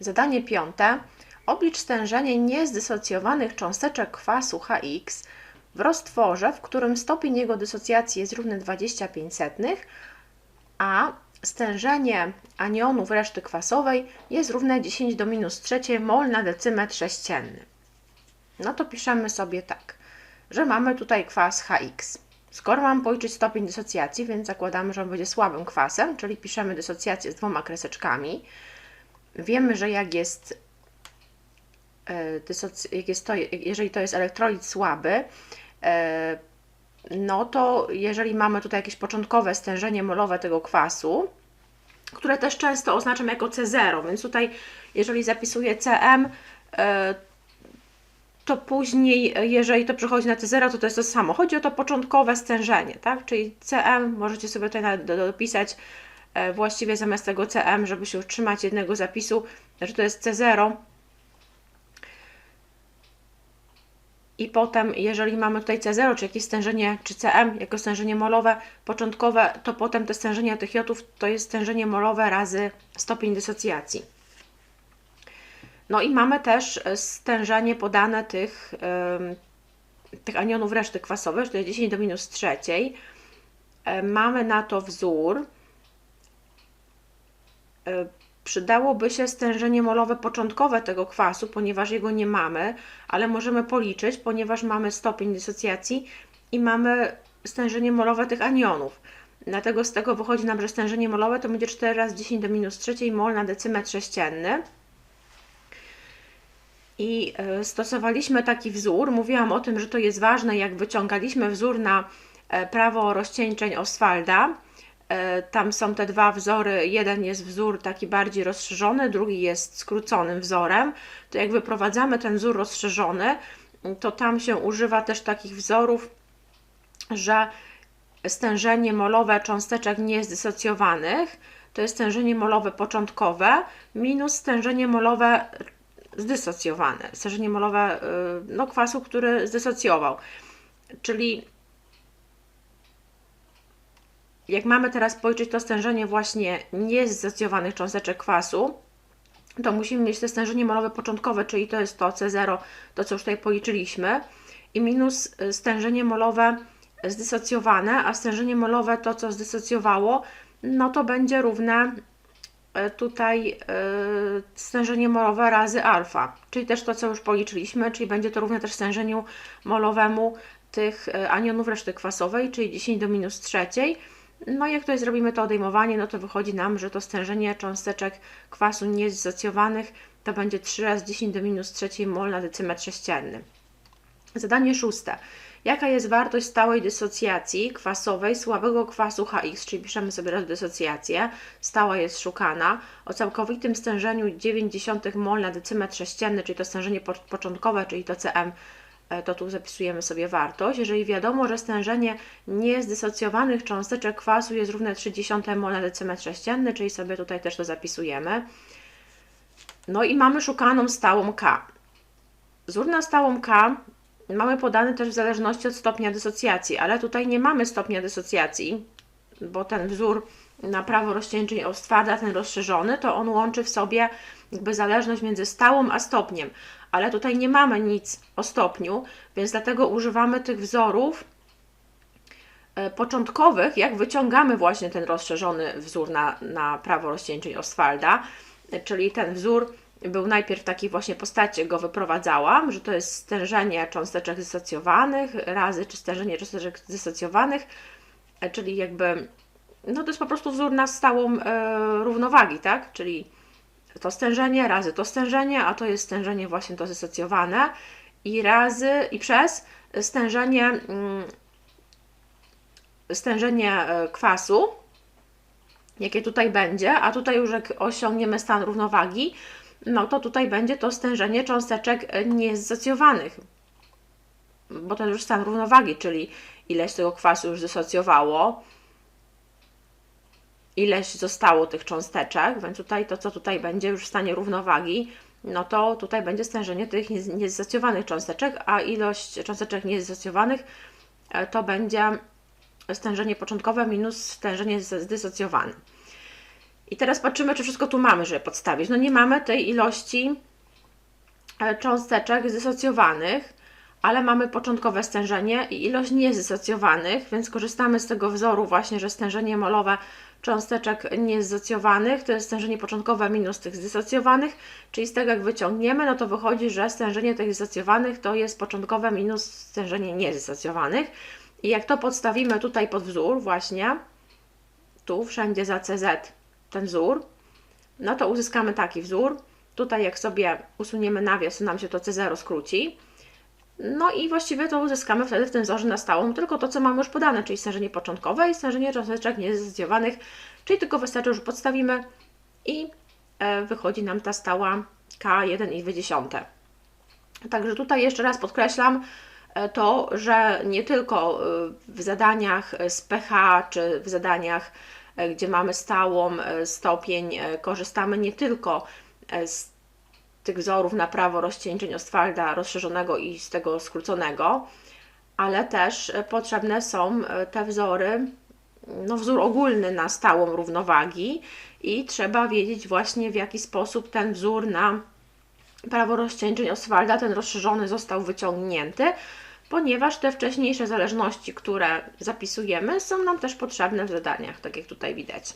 Zadanie piąte. Oblicz stężenie niezdysocjowanych cząsteczek kwasu HX w roztworze, w którym stopień jego dysocjacji jest równy 25 setnych, a stężenie anionów reszty kwasowej jest równe 10 do minus 3 mol na decymetr sześcienny. No to piszemy sobie tak, że mamy tutaj kwas HX. Skoro mam policzyć stopień dysocjacji, więc zakładamy, że on będzie słabym kwasem, czyli piszemy dysocjację z dwoma kreseczkami. Wiemy, że jak jest, e, jak jest to, jeżeli to jest elektrolit słaby, e, no to jeżeli mamy tutaj jakieś początkowe stężenie molowe tego kwasu, które też często oznaczam jako C0, więc tutaj jeżeli zapisuję CM, e, to później, jeżeli to przechodzi na T0, to to jest to samo. Chodzi o to początkowe stężenie, tak? Czyli CM, możecie sobie tutaj dopisać właściwie zamiast tego CM, żeby się utrzymać jednego zapisu, że to jest C0. I potem, jeżeli mamy tutaj C0, czy jakieś stężenie, czy CM jako stężenie molowe początkowe, to potem te stężenie tych jotów to jest stężenie molowe razy stopień dysocjacji. No i mamy też e, stężenie podane tych, tych anionów reszty kwasowej, jest 10 do minus trzeciej. E, mamy na to wzór. E, przydałoby się stężenie molowe początkowe tego kwasu, ponieważ jego nie mamy, ale możemy policzyć, ponieważ mamy stopień dysocjacji i mamy stężenie molowe tych anionów. Dlatego z tego wychodzi nam, że stężenie molowe to będzie 4 razy 10 do minus trzeciej mol na decymetr sześcienny i e, stosowaliśmy taki wzór. Mówiłam o tym, że to jest ważne, jak wyciągaliśmy wzór na e, prawo rozcieńczeń Oswalda. E, tam są te dwa wzory. Jeden jest wzór taki bardziej rozszerzony, drugi jest skróconym wzorem. To jak wyprowadzamy ten wzór rozszerzony, to tam się używa też takich wzorów, że stężenie molowe cząsteczek niezdysocjowanych to jest stężenie molowe początkowe minus stężenie molowe zdysocjowane, stężenie molowe y, no, kwasu, który zdysocjował. Czyli jak mamy teraz policzyć to stężenie właśnie niezdysocjowanych cząsteczek kwasu, to musimy mieć to stężenie molowe początkowe, czyli to jest to C0, to co już tutaj policzyliśmy, i minus y, stężenie molowe zdysocjowane, a stężenie molowe to, co zdysocjowało, no to będzie równe E, tutaj e, stężenie molowe razy alfa, czyli też to, co już policzyliśmy, czyli będzie to równe też stężeniu molowemu tych anionów reszty kwasowej, czyli 10 do minus trzeciej. No i jak tutaj zrobimy to odejmowanie, no to wychodzi nam, że to stężenie cząsteczek kwasu niezdysocjowanych to będzie 3 razy 10 do minus trzeciej mol na decymetr sześcienny. Zadanie szóste. Jaka jest wartość stałej dysocjacji kwasowej słabego kwasu HX, czyli piszemy sobie raz dysocjację, stała jest szukana, o całkowitym stężeniu 0,9 mol na decymetr sześcienny, czyli to stężenie początkowe, czyli to CM, to tu zapisujemy sobie wartość. Jeżeli wiadomo, że stężenie niezdysocjowanych cząsteczek kwasu jest równe 0,3 mol na decymetr sześcienny, czyli sobie tutaj też to zapisujemy. No i mamy szukaną stałą K. Wzór na stałą K mamy podany też w zależności od stopnia dysocjacji, ale tutaj nie mamy stopnia dysocjacji, bo ten wzór na prawo rozcieńczeń Ostwarda, ten rozszerzony, to on łączy w sobie jakby zależność między stałą a stopniem, ale tutaj nie mamy nic o stopniu, więc dlatego używamy tych wzorów e, początkowych, jak wyciągamy właśnie ten rozszerzony wzór na, na prawo rozcieńczeń Ostwalda, czyli ten wzór był najpierw w takiej właśnie postaci, go wyprowadzałam, że to jest stężenie cząsteczek dysocjowanych razy, czy stężenie cząsteczek dysocjowanych, e, czyli jakby, no to jest po prostu wzór na stałą e, równowagi, tak? Czyli to stężenie razy to stężenie, a to jest stężenie właśnie to dysocjowane i razy i przez stężenie, mm, stężenie e, kwasu, jakie tutaj będzie, a tutaj już jak osiągniemy stan równowagi, no to tutaj będzie to stężenie cząsteczek niezdysocjowanych, bo to już stan równowagi, czyli ileś tego kwasu już zdysocjowało, ileś zostało tych cząsteczek, więc tutaj to, co tutaj będzie już w stanie równowagi, no to tutaj będzie stężenie tych niezdysocjowanych cząsteczek, a ilość cząsteczek niezdysocjowanych e, to będzie stężenie początkowe minus stężenie zdysocjowane. I teraz patrzymy, czy wszystko tu mamy, żeby podstawić. No nie mamy tej ilości e, cząsteczek zdysocjowanych, ale mamy początkowe stężenie i ilość niezdysocjowanych, więc korzystamy z tego wzoru właśnie, że stężenie molowe cząsteczek niezdysocjowanych to jest stężenie początkowe minus tych zdysocjowanych, czyli z tego jak wyciągniemy, no to wychodzi, że stężenie tych zdysocjowanych to jest początkowe minus stężenie niezdysocjowanych. I jak to podstawimy tutaj pod wzór właśnie, tu wszędzie za CZ ten wzór, no to uzyskamy taki wzór. Tutaj jak sobie usuniemy nawias, to nam się to C0 skróci. No i właściwie to uzyskamy wtedy w tym wzorze na stałą tylko to, co mamy już podane, czyli stężenie początkowe i stężenie cząsteczek niezdysocjowanych, czyli tylko wystarczy, że podstawimy i e, wychodzi nam ta stała K1,2. Także tutaj jeszcze raz podkreślam e, to, że nie tylko e, w zadaniach z pH czy w zadaniach, gdzie mamy stałą stopień, korzystamy nie tylko z tych wzorów na prawo rozcieńczeń Ostwalda rozszerzonego i z tego skróconego, ale też e, potrzebne są e, te wzory, no wzór ogólny na stałą równowagi i trzeba wiedzieć właśnie w jaki sposób ten wzór na prawo rozcieńczeń Ostwalda, ten rozszerzony został wyciągnięty, ponieważ te wcześniejsze zależności, które zapisujemy, są nam też potrzebne w zadaniach, tak jak tutaj widać.